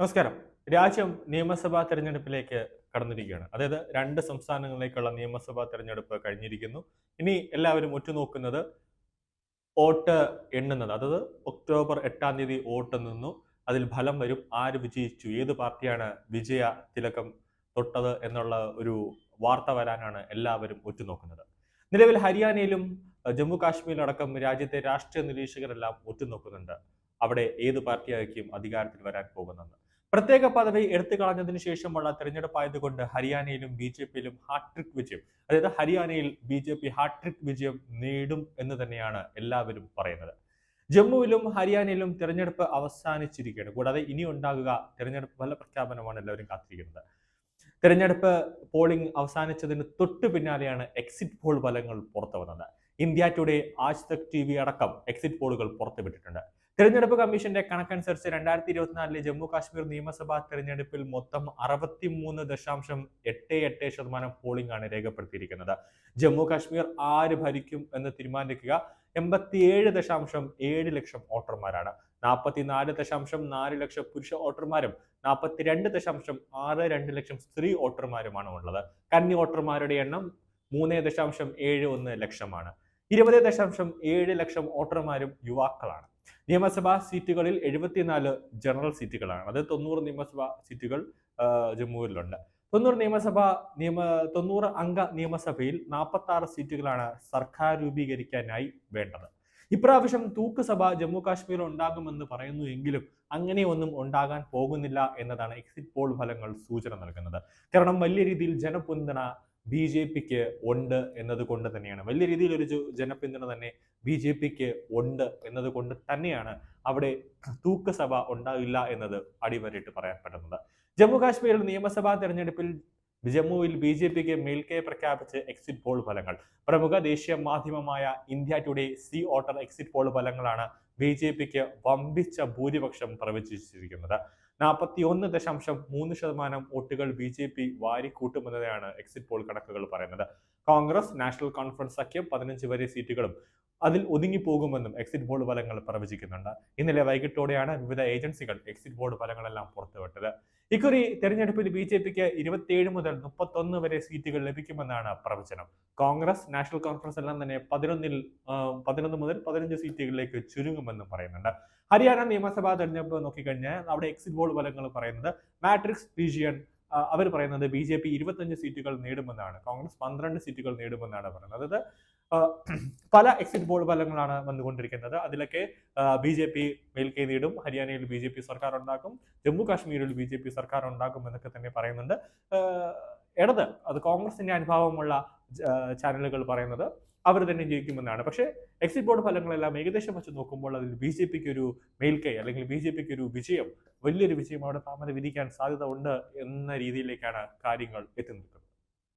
നമസ്കാരം. രാജ്യം നിയമസഭാ തെരഞ്ഞെടുപ്പിലേക്ക് കടന്നിരിക്കുകയാണ്. അതായത് രണ്ട് സംസ്ഥാനങ്ങളിലേക്കുള്ള നിയമസഭാ തെരഞ്ഞെടുപ്പ് കഴിഞ്ഞിരിക്കുന്നു. ഇനി എല്ലാവരും ഉറ്റുനോക്കുന്നത് വോട്ട് എണ്ണുന്നത്. അതായത് ഒക്ടോബർ എട്ടാം തീയതി വോട്ട് നിന്നു അതിൽ ഫലം വരും. ആര് വിജയിച്ചു? ഏത് പാർട്ടിയാണ് വിജയ തിലകം തൊട്ടത് എന്നുള്ള ഒരു വാർത്ത വരാനാണ് എല്ലാവരും ഉറ്റുനോക്കുന്നത്. നിലവിൽ ഹരിയാനയിലും ജമ്മു കാശ്മീരിലടക്കം രാജ്യത്തെ രാഷ്ട്രീയ നിരീക്ഷകരെല്ലാം ഉറ്റുനോക്കുന്നുണ്ട്. അവിടെ ഏത് പാർട്ടിയായിരിക്കും അധികാരത്തിൽ വരാൻ പോകുന്നത്? പ്രത്യേക പദവി എടുത്തു കളഞ്ഞതിനു ശേഷമുള്ള തെരഞ്ഞെടുപ്പായതുകൊണ്ട് ഹരിയാനയിലും ബി ജെ പിയിലും ഹാട്രിക് വിജയം. അതായത് ഹരിയാനയിൽ ബി ജെ പി ഹാട്രിക് വിജയം നേടും എന്ന് തന്നെയാണ് എല്ലാവരും പറയുന്നത്. ജമ്മുവിലും ഹരിയാനയിലും തെരഞ്ഞെടുപ്പ് അവസാനിച്ചിരിക്കുകയാണ്. കൂടാതെ ഇനി ഉണ്ടാകുക തെരഞ്ഞെടുപ്പ് ഫല പ്രഖ്യാപനമാണ് എല്ലാവരും കാത്തിരിക്കുന്നത്. തെരഞ്ഞെടുപ്പ് പോളിംഗ് അവസാനിച്ചതിന് തൊട്ടു പിന്നാലെയാണ് എക്സിറ്റ് പോൾ ഫലങ്ങൾ പുറത്തു വന്നത് ഇന്ത്യ ടുഡേ ആജ് തക് ടി വി അടക്കം എക്സിറ്റ് പോളുകൾ പുറത്തുവിട്ടിട്ടുണ്ട്. തെരഞ്ഞെടുപ്പ് കമ്മീഷന്റെ കണക്കനുസരിച്ച് രണ്ടായിരത്തി ഇരുപത്തിനാലിലെ ജമ്മു കാശ്മീർ നിയമസഭാ തെരഞ്ഞെടുപ്പിൽ മൊത്തം അറുപത്തിമൂന്ന് ദശാംശം എട്ട് എട്ട് ശതമാനം പോളിംഗ് ആണ് രേഖപ്പെടുത്തിയിരിക്കുന്നത്. ജമ്മു കാശ്മീർ ആര് ഭരിക്കും എന്ന് തീരുമാനിക്കുക എൺപത്തിയേഴ് ദശാംശം ഏഴ് ലക്ഷം വോട്ടർമാരാണ്. നാൽപ്പത്തിനാല് ദശാംശം നാല് ലക്ഷം പുരുഷ വോട്ടർമാരും നാൽപ്പത്തിരണ്ട് ദശാംശം ആറ് രണ്ട് ലക്ഷം സ്ത്രീ വോട്ടർമാരുമാണ് ഉള്ളത്. കന്നി വോട്ടർമാരുടെ എണ്ണം മൂന്ന് ദശാംശം ഏഴ് ഒന്ന് ലക്ഷമാണ്. ഇരുപത് ദശാംശം ഏഴ് ലക്ഷം വോട്ടർമാരും യുവാക്കളാണ്. നിയമസഭാ സീറ്റുകളിൽ എഴുപത്തിനാല് ജനറൽ സീറ്റുകളാണ്. അത് തൊണ്ണൂറ് നിയമസഭാ സീറ്റുകൾ ജമ്മുവിലുണ്ട്. തൊണ്ണൂറ് നിയമസഭാ നിയമ തൊണ്ണൂറ് അംഗ നിയമസഭയിൽ നാൽപ്പത്തി ആറ് സീറ്റുകളാണ് സർക്കാർ രൂപീകരിക്കാനായി വേണ്ടത്. ഇപ്രാവശ്യം തൂക്കുസഭ ജമ്മു കാശ്മീരിൽ ഉണ്ടാകുമെന്ന് പറയുന്നു എങ്കിലും അങ്ങനെ ഒന്നും ഉണ്ടാകാൻ പോകുന്നില്ല എന്നതാണ് എക്സിറ്റ് പോൾ ഫലങ്ങൾ സൂചന നൽകുന്നത്. കാരണം വലിയ രീതിയിൽ ജനപിന്തുണ ബി ജെ പിക്ക് ഉണ്ട് എന്നത് കൊണ്ട് തന്നെയാണ്. വലിയ രീതിയിലൊരു ജനപിന്തുണ തന്നെ ബി ജെ പിക്ക് ഉണ്ട് എന്നത് കൊണ്ട് തന്നെയാണ് അവിടെ തൂക്കസഭ ഉണ്ടാവില്ല എന്നത് അടിവരയിട്ട് പറയാൻ പറ്റുന്നത് ജമ്മു കാശ്മീരിൽ നിയമസഭാ തെരഞ്ഞെടുപ്പിൽ ജമ്മുവിൽ ബി ജെ പിക്ക് മേൽക്കൈ പ്രഖ്യാപിച്ച് എക്സിറ്റ് പോൾ ഫലങ്ങൾ. പ്രമുഖ ദേശീയ മാധ്യമമായ India Today C Voter exit poll ഫലങ്ങളാണ് ബി ജെ പിക്ക് വമ്പിച്ച ഭൂരിപക്ഷം പ്രവചിച്ചിരിക്കുന്നത്. നാൽപ്പത്തി ഒന്ന് ദശാംശം മൂന്ന് ശതമാനം വോട്ടുകൾ ബി ജെ പി വാരിക്കൂട്ടുമെന്നതാണ് എക്സിറ്റ് പോൾ കണക്കുകൾ പറയുന്നത്. കോൺഗ്രസ് നാഷണൽ കോൺഫറൻസ് സഖ്യം പതിനഞ്ച് വരെ സീറ്റുകളും അതിൽ ഒതുങ്ങിപ്പോകുമെന്നും എക്സിറ്റ് പോൾ ഫലങ്ങൾ പ്രവചിക്കുന്നുണ്ട്. ഇന്നലെ വൈകിട്ടോടെയാണ് വിവിധ ഏജൻസികൾ എക്സിറ്റ് പോൾ ഫലങ്ങളെല്ലാം പുറത്തുവിട്ടത്. ഇക്കുറി തെരഞ്ഞെടുപ്പിൽ ബി ജെ പിക്ക് ഇരുപത്തിയേഴ് മുതൽ മുപ്പത്തൊന്ന് വരെ സീറ്റുകൾ ലഭിക്കുമെന്നാണ് പ്രവചനം. കോൺഗ്രസ് നാഷണൽ കോൺഫറൻസ് എല്ലാം തന്നെ പതിനൊന്നിൽ പതിനൊന്ന് മുതൽ പതിനഞ്ച് സീറ്റുകളിലേക്ക് ചുരുങ്ങുമെന്നും പറയുന്നുണ്ട്. ഹരിയാന നിയമസഭാ തെരഞ്ഞെടുപ്പ് നോക്കിക്കഴിഞ്ഞാൽ അവിടെ എക്സിറ്റ് പോൾ ഫലങ്ങൾ പറയുന്നത് മാട്രിക്സ് റീജിയൻ അവർ പറയുന്നത് ബി ജെ പി ഇരുപത്തഞ്ച് സീറ്റുകൾ നേടുമെന്നാണ്. കോൺഗ്രസ് പന്ത്രണ്ട് സീറ്റുകൾ നേടുമെന്നാണ് പറയുന്നത്. അതായത് പല എക്സിറ്റ് പോൾ ഫലങ്ങളാണ് വന്നുകൊണ്ടിരിക്കുന്നത്. അതിലൊക്കെ ബി ജെ പി മേൽക്കൈ നേടും ഹരിയാനയിൽ ബി ജെ പി സർക്കാർ ഉണ്ടാക്കും ജമ്മു കാശ്മീരിൽ ബി ജെ പി സർക്കാർ ഉണ്ടാക്കും എന്നൊക്കെ തന്നെ പറയുന്നുണ്ട്. ഇടത് അത് കോൺഗ്രസിന്റെ അനുഭാവമുള്ള ചാനലുകൾ പറയുന്നത് അവർ തന്നെ ജയിക്കുമെന്നാണ്. പക്ഷേ എക്സിറ്റ് ബോർഡ് ഫലങ്ങളെല്ലാം ഏകദേശം വെച്ച് നോക്കുമ്പോൾ അതിൽ ബി ജെ പിക്ക് ഒരു മേൽക്കൈ അല്ലെങ്കിൽ ബി ജെ പിക്ക് ഒരു വിജയം വലിയൊരു വിജയം അവിടെ താമര വിധിക്കാൻ സാധ്യത ഉണ്ട് എന്ന രീതിയിലേക്കാണ് കാര്യങ്ങൾ എത്തി നിൽക്കുന്നത്.